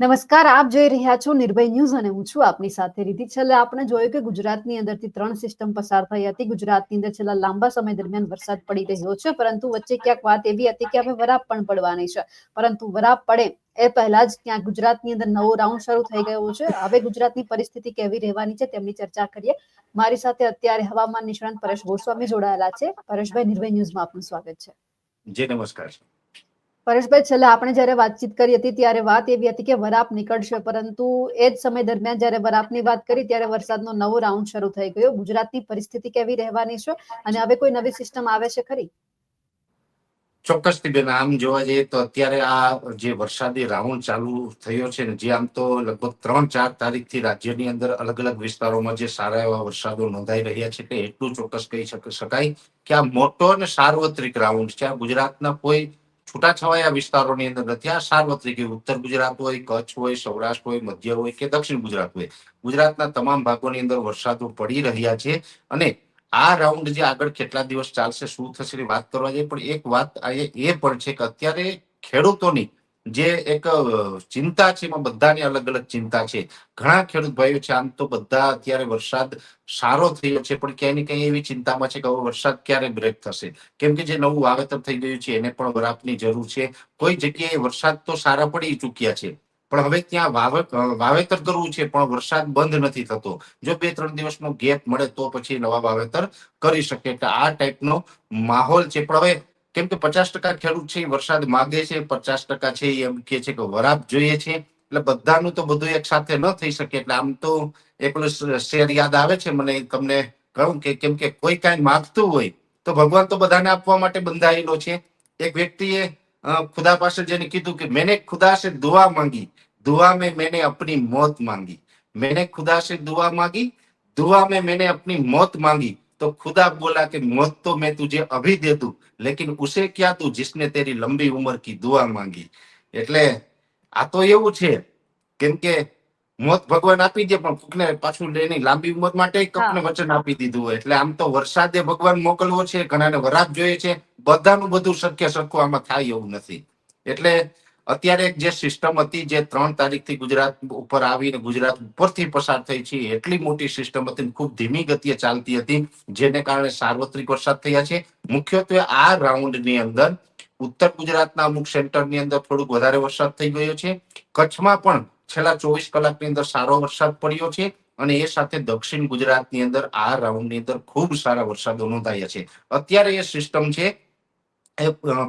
નમસ્કાર, આપ જોઈ રહ્યા છો નિર્ભય ન્યૂઝ અને હું છું આપની સાથે રીતિ. છેલ્લે આપણે જોયું કે ગુજરાતની અંદરથી ત્રણ સિસ્ટમ પસાર થઈ હતી. ગુજરાતની અંદર છેલ્લા લાંબા સમય દરમિયાન વરસાદ પડી રહ્યો છે, પરંતુ વચ્ચે ક્યાંક વાત એવી હતી કે હવે વરાપ પણ પડવાની છે. પરંતુ વરાપ પડે એ પહેલા જ ત્યાં ગુજરાતની અંદર નવો રાઉન્ડ શરૂ થઈ ગયો છે. હવે ગુજરાતની પરિસ્થિતિ કેવી રહેવાની છે તેમની ચર્ચા કરીએ. મારી સાથે અત્યારે હવામાન નિષ્ણાંત પરેશ ગોસ્વામી જોડાયેલા છે. પરેશભાઈ, નિર્ભય ન્યૂઝમાં આપનું સ્વાગત છે. જી, નમસ્કાર. પરેશભાઈ, છેલ્લે આપણે જ્યારે વાતચીત કરી હતી ત્યારે વાત એવી હતી કે વરાપ નીકળશે, પરંતુ એ જ સમય દરમિયાન જ્યારે વરાપની વાત કરી ત્યારે વરસાદનો નવો રાઉન્ડ શરૂ થઈ ગયો. ગુજરાતની પરિસ્થિતિ કેવી રહેવાની છે અને હવે કોઈ નવી સિસ્ટમ આવે છે ખરી? ચોક્કસથી બેન, આમ જોવા જઈએ તો અત્યારે આ જે વરસાદી રાઉન્ડ ચાલુ થયો છે ને, જે આમ તો લગભગ ત્રણ ચાર તારીખથી રાજ્યની અંદર અલગ અલગ વિસ્તારોમાં જે સારા એવા વરસાદો નોંધાઈ રહ્યા છે કે એટલું ચોક્કસ કહી શક- શકાય કે આ મોટો અને સાર્વત્રિક રાઉન્ડ છે. આ ગુજરાતના કોઈ છૂટાછવાયા વિસ્તારોની અંદર નથી આ સાર્વત્રિક ઉત્તર ગુજરાત હોય, કચ્છ હોય, સૌરાષ્ટ્ર હોય, મધ્ય હોય કે દક્ષિણ ગુજરાત હોય. ગુજરાતના તમામ ભાગોની અંદર વરસાદો પડી રહ્યા છે અને આ રાઉન્ડ જે આગળ કેટલા દિવસ ચાલશે, શું થશે વાત કરવા જઈએ. પણ એક વાત એ પણ છે કે અત્યારે ખેડૂતોની જે એક ચિંતા છે એમાં બધાની અલગ અલગ ચિંતા છે. ઘણા ખેડૂત ભાઈઓ છે, આમ તો બધા અત્યારે વરસાદ સારો થયો છે, પણ ક્યાંય ને ક્યાંય એવી ચિંતામાં છે કે હવે વરસાદ ક્યારે બ્રેક થશે? કેમ કે જે નવું વાવેતર થઈ ગયું છે, એને પણ વરાપની જરૂર છે. કોઈ જગ્યાએ વરસાદ તો સારા પડી ચૂક્યા છે. પણ હવે ત્યાં વાવે- વાવેતર કરવું છે, પણ વરસાદ બંધ નથી થતો. જો બે ત્રણ દિવસનો ગેપ મળે તો પછી નવા વાવેતર કરી શકે. એટલે આ ટાઈપનો માહોલ છે. પણ હવે કેમ કે પચાસ ટકા ખેડૂત છે એ વરસાદ માગે છે, પચાસ ટકા છે, એમ કે છે કે વરાપ જોઈએ છે. એટલે બધાનું તો બધું એક સાથે ન થઈ શકે. એટલે આમ તો એકલો શેર યાદ આવે છે. મને તમને કહું કે કેમ કે કોઈ કાંઈ માગતું હોય તો ભગવાન તો બધાને આપવા માટે બંધાયેલો છે. એક વ્યક્તિએ ખુદા પાસે જેને કીધું કે મેને ખુદા સે દુઆ માંગી. દુઆ મેં મેને અપની મોત માંગી. મેને ખુદા સે દુઆ માંગી. દુઆ મેં મેને અપની મોત માંગી. तो खुदा बोला कि मौत तो मैं तुझे अभी दे दूं लेकिन उसे क्या तू जिसने तेरी लंबी उम्र की दुआ मांगी એટલે આ તો એવું છે કેમ કે મોત ભગવાન આપી દે પણ કોકને પાછું લઈને લાંબી ઉંમર માટે કોકને વચન આપી દીધું હોય એટલે આમ તો વરસાદે ભગવાન મોકલવો છે ઘણાને વરાપ જોઈએ છે બધાનું બધું શક્ય સરખું આમાં થાય એવું નથી એટલે અત્યારે જે સિસ્ટમ હતી, જે ત્રણ તારીખથી ગુજરાત ઉપર આવીને ગુજરાત ઉપરથી પસાર થઈ છે, એટલી મોટી સિસ્ટમ હતી ખૂબ ધીમી ગતિએ ચાલતી હતી, જેને કારણે સાર્વત્રિક વરસાદ થયા છે. મુખ્યત્વે આ રાઉન્ડની અંદર ઉત્તર ગુજરાતના અમુક સેન્ટરની અંદર થોડુંક વધારે વરસાદ થઈ ગયો છે. કચ્છમાં પણ છેલ્લા ચોવીસ કલાકની અંદર સારો વરસાદ પડ્યો છે અને એ સાથે દક્ષિણ ગુજરાતની અંદર આ રાઉન્ડની અંદર ખૂબ સારા વરસાદો નોંધાયા છે. અત્યારે એ સિસ્ટમ છે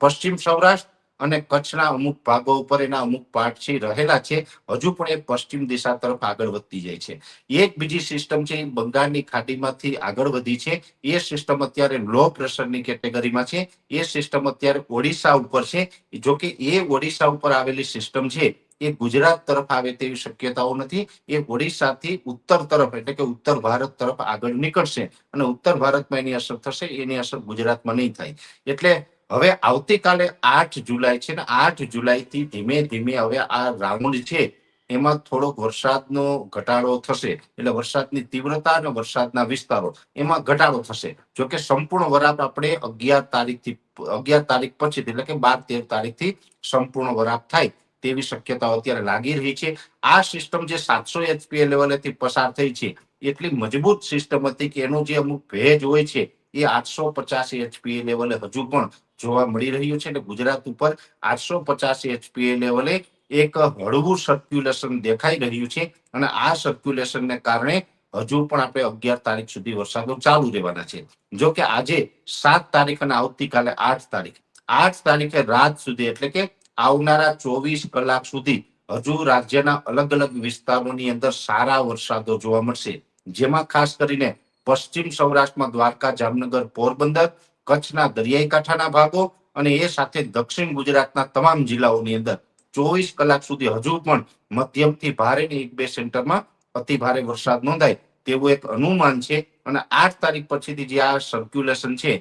પશ્ચિમ સૌરાષ્ટ્ર અને કચ્છના અમુક ભાગો ઉપર એના અમુક પાર્ટ છે રહેલા છે, હજુ પણ એ પશ્ચિમ દિશા તરફ આગળ વધતી જાય છે. એક બીજી સિસ્ટમ છે બંગાળની ખાડીમાંથી આગળ વધી છે. એ સિસ્ટમ અત્યારે લો પ્રેશરની કેટેગરીમાં છે. એ સિસ્ટમ અત્યારે ઓડિશા ઉપર છે. જો કે એ ઓડિશા ઉપર આવેલી સિસ્ટમ છે, એ ગુજરાત તરફ આવે તેવી શક્યતાઓ નથી. એ ઓડિશાથી ઉત્તર તરફ, એટલે કે ઉત્તર ભારત તરફ આગળ નીકળશે. અને ઉત્તર ભારતમાં એની અસર થશે, એની અસર ગુજરાતમાં નહીં થાય. એટલે હવે આવતીકાલે આઠ જુલાઈ છે ને આઠ જુલાઈ થી ધીમે ધીમે હવે આ રાઉન્ડ છે, એમાં થોડોક વરસાદનો ઘટાડો થશે. એટલે વરસાદની તીવ્રતા અને વરસાદના વિસ્તારો, એમાં ઘટાડો થશે. જો કે સંપૂર્ણ વરાપ આપણે અગિયાર તારીખથી, અગિયાર તારીખ પછી, એટલે કે બાર તેર તારીખથી સંપૂર્ણ વરાપ થાય તેવી શક્યતાઓ અત્યારે લાગી રહી છે. આ સિસ્ટમ જે સાતસો એચપીએ લેવલેથી પસાર થઈ છે, એટલી મજબૂત સિસ્ટમ હતી કે એનો જે અમુક ભેજ હોય છે, એ આઠસો પચાસ એચપીએ લેવલે હજુ પણ જોવા મળી રહ્યું છે એટલે ગુજરાત ઉપર આઠસો પચાસ એચપીએ લેવલે એક હળવું સર્ક્યુલેશન દેખાઈ રહ્યું છે અને આ સર્ક્યુલેશનને કારણે હજુ પણ આપણે અગિયાર તારીખ સુધી વરસાદો ચાલુ રહેવાના છે. જો કે આજે સાત તારીખ અને આવતીકાલે આઠ તારીખ. આઠ તારીખે રાત સુધી એટલે કે આવનારા ચોવીસ કલાક સુધી હજુ રાજ્યના અલગ અલગ વિસ્તારોની અંદર સારા વરસાદો જોવા મળશે. જેમાં ખાસ કરીને પશ્ચિમ સૌરાષ્ટ્રમાં દ્વારકા, જામનગર, પોરબંદર કચ્છના દરિયાઈ કાંઠાના ભાગો અને એ સાથે દક્ષિણ ગુજરાતના તમામ જિલ્લાઓની અંદર ચોવીસ કલાક સુધી હજુ પણ મધ્યમથી ભારેની એક બે સેન્ટરમાં અતિ ભારે વરસાદ નોંધાય તેવું એક અનુમાન છે. અને આઠ તારીખ પછીથી જે આ સર્ક્યુલેશન છે,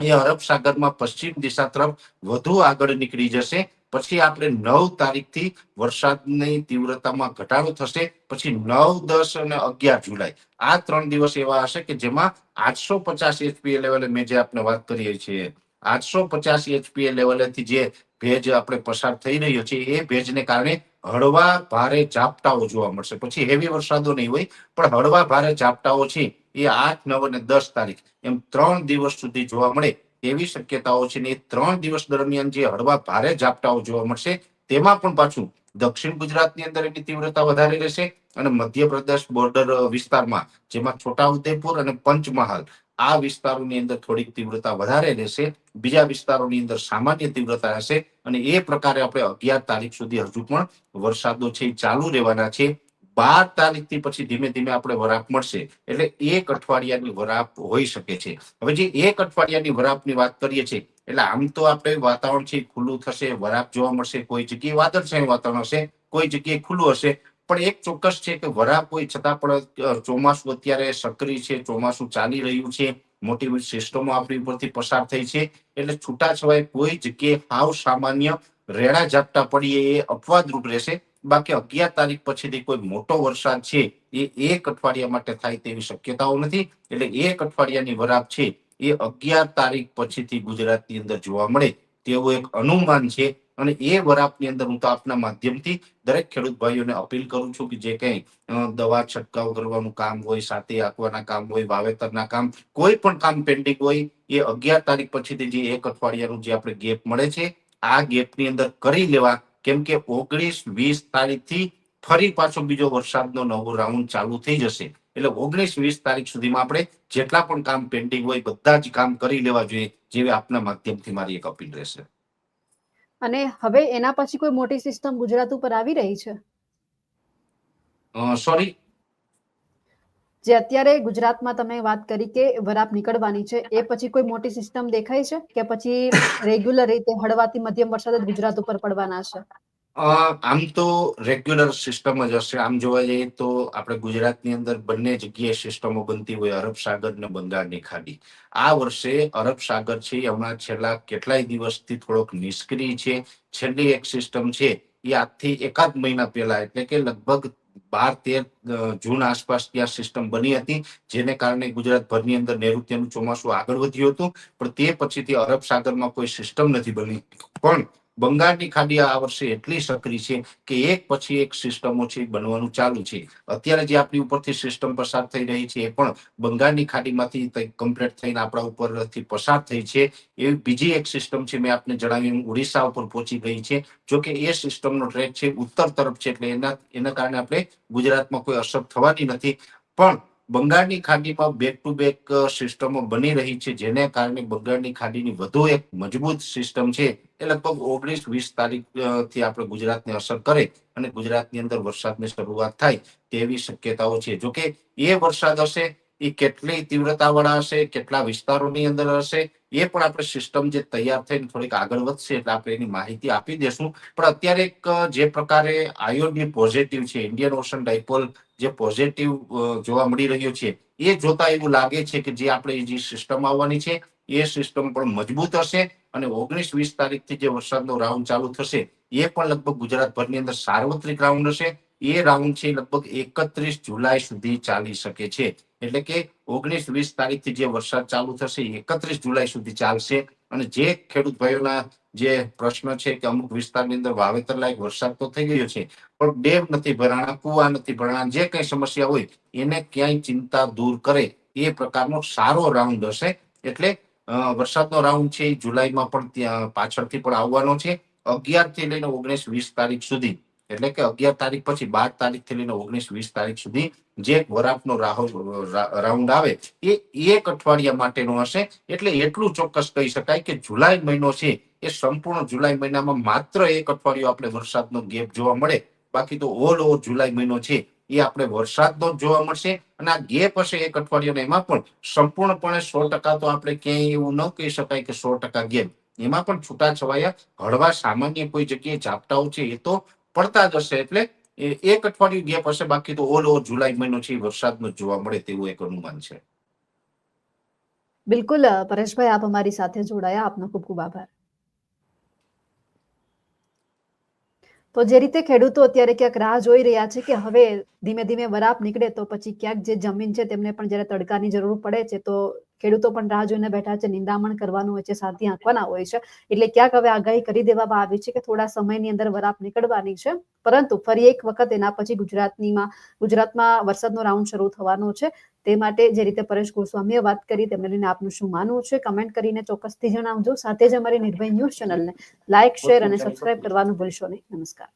એ અરબ સાગરમાં પશ્ચિમ દિશા તરફ વધુ આગળ નીકળી જશે. પછી આપણે નવ તારીખથી વરસાદની તીવ્રતામાં ઘટાડો થશે, પછી નવ, દસ અને અગિયાર જુલાઈ. આ ત્રણ દિવસ એવા હશે કે જેમાં આઠસો પચાસ એચપીએ લેવલે મેં જે આપણે વાત કરીએ છીએ. આઠસો પચાસ એચપીએ લેવલેથી જે ભેજ આપણે પસાર થઈ રહ્યો છે, એ ભેજને કારણે હળવા ભારે ઝાપટાઓ જોવા મળશે. પછી હેવી વરસાદો નહીં હોય, પણ હળવા ભારે ઝાપટાઓ છે એ આઠ, નવ અને દસ તારીખ એમ ત્રણ દિવસ સુધી જોવા મળે. એવી શક્યતાઓ છે ને ત્રણ દિવસ દરમિયાન જે હળવા ભારે ઝાપટાઓ જોવા મળશે, તેમાં પણ પાછું દક્ષિણ ગુજરાતની અંદર એની તીવ્રતા વધારે રહેશે અને મધ્યપ્રદેશ બોર્ડર વિસ્તારમાં, જેમાં છોટાઉદેપુર અને પંચમહાલ, આ વિસ્તારોની અંદર થોડીક તીવ્રતા વધારે રહેશે, બીજા વિસ્તારોની અંદર સામાન્ય તીવ્રતા રહેશે અને એ પ્રકારે આપણે અગિયાર તારીખ સુધી હજુ પણ વરસાદો છે ચાલુ રહેવાના છે. બાર તારીખથી પછી ધીમે ધીમે આપણે વરાપ મળશે. એટલે એક અઠવાડિયાની વરાપ હોઈ શકે છે. હવે જે એક અઠવાડિયાની વરાપની વાત કરીએ છીએ, એટલે આમ તો આપણે વાતાવરણ છે ખુલ્લું થશે, વરાપ જોવા મળશે, કોઈ જગ્યાએ વાદળછાયું વાતાવરણ હશે, કોઈ જગ્યાએ ખુલ્લું હશે. પણ એક ચોક્કસ છે કે વરાપ હોય છતાં પણ ચોમાસું અત્યારે સક્રિય છે, ચોમાસું ચાલી રહ્યું છે, મોટી મોટી સિસ્ટમો આપણી ઉપરથી પસાર થઈ છે. એટલે છૂટા છવાય કોઈ જગ્યાએ હાવ સામાન્ય રેડા ઝાપટા પડીએ એ અપવાદરૂપ રહેશે. બાકી અગિયાર તારીખ પછીથી કોઈ મોટો વરસાદ છે, એ એક અઠવાડિયા માટે થાય તેવી શક્યતાઓ નથી. એટલે એક અઠવાડિયાની વરાપ છે, એ અગિયાર તારીખ પછીથી ગુજરાતની અંદર જોવા મળે તેવું એક અનુમાન છે. અને એ વરાપની અંદર હું તો આપના માધ્યમથી દરેક ખેડૂત ભાઈઓને અપીલ કરું છું કે જે કંઈ દવા છંટકાવ કરવાનું કામ હોય, સાથે આપવાના કામ હોય, વાવેતરના કામ, કોઈ પણ કામ પેન્ડિંગ હોય, એ અગિયાર તારીખ પછીથી જે એક અઠવાડિયાનું જે આપણે ગેપ મળે છે, આ ગેપની અંદર કરી લેવા કેમ કે ઓગણીસ વીસ તારીખથી ફરી પાછો બીજો વરસાદનો નવો રાઉન્ડ ચાલુ થઈ જશે. એટલે ઓગણીસ વીસ તારીખ સુધીમાં આપણે જેટલા પણ કામ પેન્ડિંગ હોય બધા જ કામ કરી લેવા જોઈએ જેવી આપના માધ્યમથી મારી એક અપીલ રહેશે. અને હવે એના પછી કોઈ મોટી સિસ્ટમ ગુજરાત ઉપર આવી રહી છે? સોરી જે અત્યારે ગુજરાતમાં તમે વાત કરી કે વરાપ નીકળવાની છે, એ પછી કોઈ મોટી સિસ્ટમ દેખાય છે કે પછી રેગ્યુલર રીતે હળવાથી મધ્યમ વરસાદ જ ગુજરાત ઉપર પડવાના છે? આમ તો રેગ્યુલર સિસ્ટમ જ હશે. આમ જોવા જઈએ તો આપણે ગુજરાતની અંદર બંને જગ્યાએ સિસ્ટમો બનતી હોય, અરબ સાગર ને બંગાળની ખાડી. આ વર્ષે અરબ સાગર છે હમણાં છેલ્લા કેટલાય દિવસથી થોડોક નિષ્ક્રિય છે. છેલ્લી એક સિસ્ટમ છે એ આજથી એકાદ મહિના પહેલા, એટલે કે લગભગ બાર તેર જૂન આસપાસ ત્યાં સિસ્ટમ બની હતી, જેને કારણે ગુજરાત ભરની અંદર નૈઋત્યનું ચોમાસું આગળ વધ્યું હતું. પણ તે પછીથી અરબ સાગરમાં કોઈ સિસ્ટમ નથી બની. પણ બંગાળની ખાડી આ વર્ષે એટલી સક્રિય છે કે એક પછી એક સિસ્ટમો છે બનવાનું ચાલુ છે. અત્યારે જે આપણી ઉપરથી સિસ્ટમ પસાર થઈ રહી છે એ પણ બંગાળની ખાડીમાંથી કમ્પ્લીટ થઈને આપણા ઉપરથી પસાર થઈ છે. એવી બીજી એક સિસ્ટમ છે મેં આપને જણાવ્યું ઓડિશા ઉપર પહોંચી ગઈ છે. જો કે એ સિસ્ટમનો ટ્રેક છે ઉત્તર તરફ છે એટલે એના એના કારણે આપણે ગુજરાતમાં કોઈ અસર થવાની નથી. પણ બંગાળની ખાડીમાં બેક ટુ બેક સિસ્ટમો બની રહી છે, જેને કારણે બંગાળની ખાડીની વધુ એક મજબૂત સિસ્ટમ છે. એ લગભગ ઓગણીસ વીસ તારીખથી આપણે ગુજરાતને અસર કરે અને ગુજરાતની અંદર વરસાદની શરૂઆત થાય તેવી શક્યતાઓ છે. જોકે એ વરસાદ હશે, એ કેટલી તીવ્રતાવાળા હશે, કેટલા વિસ્તારોની અંદર હશે એ પણ આપણે સિસ્ટમ જે તૈયાર થઈને થોડીક આગળ વધશે એટલે આપણે એની માહિતી આપી દેશું. પણ અત્યારે એક જે પ્રકારે આયોડી પોઝિટિવ છે ઇન્ડિયન ઓશન ડાયપોલ જે પોઝિટિવ જોવા મળી રહ્યો છે, એ જોતા એવું લાગે છે કે જે આપણે જે સિસ્ટમ આવવાની છે, એ સિસ્ટમ પણ મજબૂત હશે અને ઓગણીસ વીસ તારીખથી જે વરસાદનો રાઉન્ડ ચાલુ થશે, એ પણ લગભગ ગુજરાતભરની અંદર સાર્વત્રિક રાઉન્ડ હશે. એ રાઉન્ડ છે લગભગ એકત્રીસ જુલાઈ સુધી ચાલી શકે છે. એટલે કે ઓગણીસ વીસ તારીખથી જે વરસાદ ચાલુ થશે એકત્રીસ જુલાઈ સુધી ચાલશે. અને જે ખેડૂત ભાઈઓના જે પ્રશ્ન છે કે અમુક વિસ્તારની અંદર વાવેતર લાયક વરસાદ તો થઈ ગયો છે, પણ ડેમ નથી ભરાણા, કુવા નથી ભરાણા, જે કઈ સમસ્યા હોય એને ક્યાંય ચિંતા દૂર કરે એ પ્રકારનો સારો રાઉન્ડ હશે. એટલે વરસાદનો રાઉન્ડ છે એ જુલાઈમાં પણ ત્યાં પાછળથી પણ આવવાનો છે. અગિયારથી લઈને ઓગણીસ વીસ તારીખ સુધી એટલે કે અગિયાર તારીખ પછી બાર તારીખથી લઈને ઓગણીસ, વીસ તારીખ સુધી જે વરાપનો રાહુ રાઉન્ડ આવે એ એક અઠવાડિયા માટેનો હશે. એટલે એટલું ચોક્કસ કહી શકાય કે જુલાઈ મહિનો છે, એ સંપૂર્ણ જુલાઈ મહિનામાં માત્ર એક અઠવાડિયું આપણે વરસાદનો ગેપ જોવા મળે. બાકી તો ઓલ ઓવર જુલાઈ મહિનો છે, એ આપણે વરસાદનો જ જોવા મળશે. અને આ ગેપ હશે એક અઠવાડિયાનો, એમાં પણ સંપૂર્ણપણે સો ટકા તો આપણે ક્યાંય એવું ન કહી શકાય કે સો ટકા ગેપ. એમાં પણ છૂટાછવાયા, હળવા સામાન્ય કોઈ જગ્યાએ ઝાપટાઓ છે, એ તો પડતા જશે એટલે એક અઠવાડિયું ગેપ હશે બાકી તો ઓલ ઓવર જુલાઈ મહિનો છે વરસાદનો જોવા મળે તેવું એક અનુમાન છે. બિલકુલ પરેશભાઈ, આપ અમારી સાથે જોડાયા. આપનો ખૂબ ખૂબ આભાર. તો જે રીતે ખેડૂતો અત્યારે ક્યાંક રાહ જોઈ રહ્યા છે કે હવે ધીમે ધીમે વરાપ નીકળે તો પછી ક્યાંક જે જમીન છે તેમને પણ જ્યારે તડકાની જરૂર પડે છે તો ખેડૂતો પણ રાહ જોઈને બેઠા છે નિંદામણ કરવાનું હોય છે સાથી આંકવાના હોય છે. એટલે ક્યાંક હવે આગાહી કરી દેવામાં આવી છે કે થોડા સમયની અંદર વરાપ નીકળવાની છે. પરંતુ ફરી એક વખત એના પછી ગુજરાતનીમાં ગુજરાતમાં વરસાદનો રાઉન્ડ શરૂ થવાનો છે. તે માટે જે રીતે પરેશ ગોસ્વામીએ વાત કરી તેમને લઈને આપનું શું માનવું છે કમેન્ટ કરીને ચોક્કસથી જણાવજો. સાથે જ અમારી નિર્ભય ન્યૂઝ ચેનલને લાઇક શેર અને સબસ્ક્રાઇબ કરવાનું ભૂલશો નહીં. નમસ્કાર.